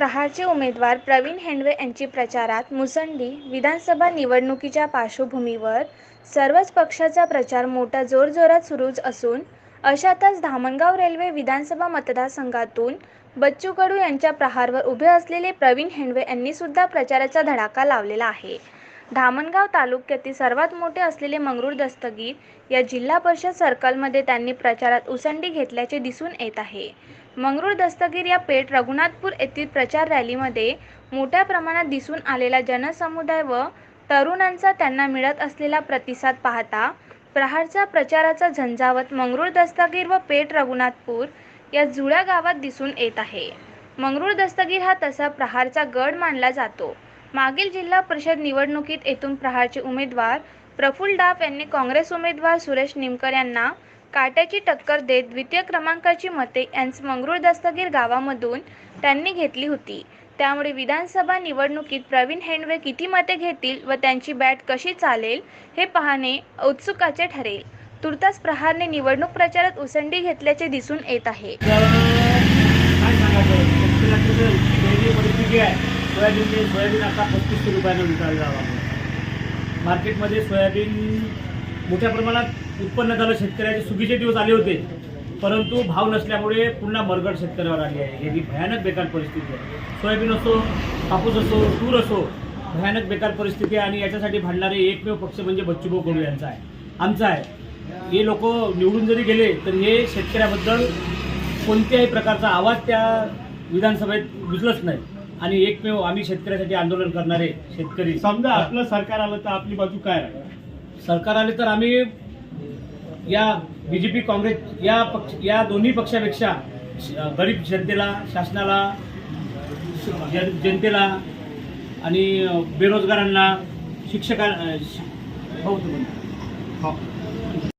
प्रहारचे उमेदवार प्रवीण हेंडवे यांची प्रचारात मुसंडी विधानसभा निवडणुकीच्या पार्श्वभूमीवर सर्वच पक्षाचा प्रचार मोठा जोरजोरात सुरूच असून अशातच धामणगाव रेल्वे विधानसभा मतदारसंघातून बच्चू कडू यांच्या प्रहारवर उभे असलेले प्रवीण हेंडवे यांनी सुद्धा प्रचाराचा धडाका लावलेला आहे. धामणगाव तालुक्यातील सर्वात मोठे असलेले मंगरूळ दस्तगीर या जिल्हा परिषद सर्कलमध्ये त्यांनी प्रचारात उसंडी घेतल्याचे दिसून येत आहे. मंगरूळ दस्तगीर या पेठ रघुनाथपूर येथील प्रचार रॅलीमध्ये मोठ्या प्रमाणात दिसून आलेला जनसमुदाय व तरुणांचा त्यांना मिळत असलेला प्रतिसाद पाहता प्रहारचा प्रचाराचा झंझावत मंगरूळ दस्तगीर व पेठ रघुनाथपूर या जुळ्या गावात दिसून येत आहे. मंगरूळ दस्तगीर हा तसा प्रहारचा गड मानला जातो. मागील जिल्हा परिषद निवडणुकीत येथून प्रहारचे उमेदवार प्रफुल डाफ यांनी काँग्रेस उमेदवार सुरेश निमकर यांना काट्याची टक्कर देत द्वितीय क्रमांकाची मते यांच मंगरूळ दस्तगीर गावामधून त्यांनी घेतली होती. त्यामुळे विधानसभा निवडणुकीत प्रवीण हेंडवे किती मते घेतील व त्यांची बॅट कशी चालेल हे पाहणे उत्सुकाचे ठरेल. तुर्तास प्रहारने निवडणूक प्रचारात उसंडी घेतल्याचे दिसून येत आहे. आहे सोयाबीन सोयाबीन आता पस्तीसशे रुपयानं विकायला जावं मार्केटमध्ये सोयाबीन मोठ्या प्रमाणात उत्पन्न झालं शेतकऱ्याचे सुगीचे दिवस आले होते. परंतु भाव नसल्यामुळे पुन्हा मरगड शेतकऱ्यावर आली आहे. ही भयानक बेकार परिस्थिती आहे. सोयाबीन असो कापूस असो तूर असो भयानक बेकार परिस्थिती आहे आणि याच्यासाठी भांडणारे एकमेव पक्ष म्हणजे बच्चूभाऊ कडू यांचा आहे. आमचा आहे. हे लोक निवडून जरी गेले तर हे शेतकऱ्याबद्दल कोणत्याही प्रकारचा आवाज त्या विधानसभेत गुजलच नाही. आणि एकमेव आम्ही शेतकऱ्यासाठी आंदोलन करणारे शेतकरी. समजा आपलं सरकार आलं तर आपली बाजू काय राहील? सरकार आले तर आम्ही या बी जे पी काँग्रेस या पक्ष या दोन्ही पक्षापेक्षा श- गरीब जनतेला शासनाला जन जनतेला आणि बेरोजगारांना शिक्षका शि- हो.